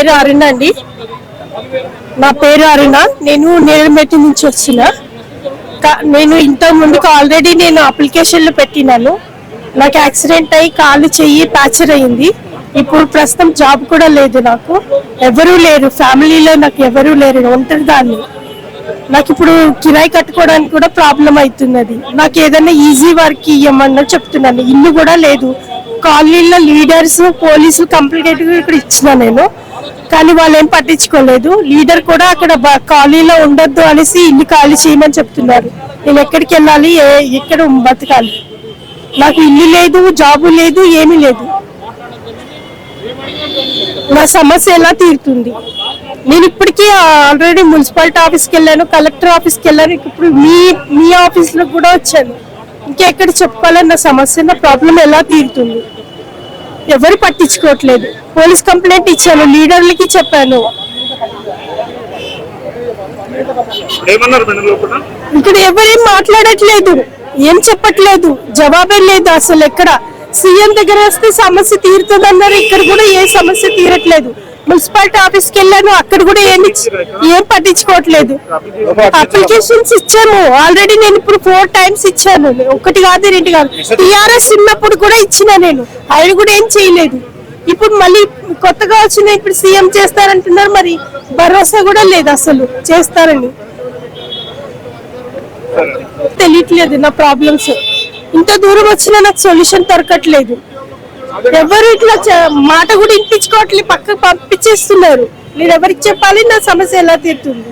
పేరు అరుణ అండి. నా పేరు అరుణ. నేను నేరమెట్టి నుంచి వచ్చిన. కా- నేను ఇంత ముందుకు ఆల్రెడీ నేను అప్లికేషన్లు పెట్టినాను. నాకు యాక్సిడెంట్ అయ్యి కాలు చెయ్యి ప్యాచర్ అయింది. ఇప్పుడు ప్రస్తుతం జాబ్ కూడా లేదు నాకు. ఎవరూ లేరు. ఫ్యామిలీలో నాకు ఎవరూ లేరు. ఒంటరి దాన్ని. నాకు ఇప్పుడు కిరాయి కట్టుకోవడానికి కూడా ప్రాబ్లం అవుతున్నది. నాకు ఏదైనా ఈజీ వర్క్ ఇవ్వమన్నా చెప్తున్నాను. ఇల్లు కూడా లేదు. కాలనీలో లీడర్స్ పోలీసులు కంప్లీట్ ఇక్కడ ఇచ్చిన నేను. కానీ వాళ్ళు ఏం పట్టించుకోలేదు. లీడర్ కూడా అక్కడ కాలనీలో ఉండొద్దు అనేసి ఇల్లు ఖాళీ చేయమని చెప్తున్నారు. నేను ఎక్కడికి వెళ్ళాలి? ఏ- ఎక్కడ బతకాలి? నాకు ఇల్లు లేదు జాబు లేదు ఏమీ లేదు. నా సమస్య ఎలా తీరుతుంది? నేను ఇప్పటికీ ఆల్రెడీ మున్సిపాలిటీ ఆఫీస్కి వెళ్ళాను కలెక్టర్ ఆఫీస్కి వెళ్ళాను. ఇప్పుడు మీ మీ ఆఫీస్లో కూడా వచ్చాను. ఇంకెక్కడ చెప్పుకోవాలని నా సమస్య నా ప్రాబ్లం ఎలా తీరుతుంది? ఎవరు పట్టించుకోవట్లేదు. పోలీస్ కంప్లైంట్ ఇచ్చాను లీడర్లకి చెప్పాను. ఇక్కడ ఎవరేం మాట్లాడట్లేదు ఏం చెప్పట్లేదు జవాబే లేదు అసలు ఎక్కడ. సీఎం దగ్గర వస్తే సమస్య తీరుతుంది అన్నారు ఇక్కడ కూడా ఏ సమస్య తీరట్లేదు. మున్సిపాలిటీ ఆఫీస్కి వెళ్ళాను అక్కడ కూడా ఏం ఏం పట్టించుకోవట్లేదు. అప్లికేషన్స్ ఇచ్చాము. ఆల్రెడీ నేను ఇప్పుడు ఫోర్ టైమ్స్ ఇచ్చాను. ఒకటి కాదు రెండు కాదు. టిఆర్ఎస్ ఉన్నప్పుడు కూడా ఇచ్చిన నేను. ఆయన కూడా ఏం చేయలేదు. ఇప్పుడు మళ్ళీ కొత్తగా వచ్చిన ఇప్పుడు సీఎం చేస్తారంటున్నారు మరి భరోసా కూడా లేదు అసలు. చేస్తారని. తెలియట్లేదు నా ప్రాబ్లమ్స్ ఇంత దూరం వచ్చినా నాకు సొల్యూషన్ దొరకట్లేదు. ఎవరు ఇట్లా మాట కూడా ఇంపించుకోవట్లేదు పక్కకు పంపించేస్తున్నారు. నేను ఎవరికి చెప్పాలి నా సమస్య ఎలా తీరుతుంది?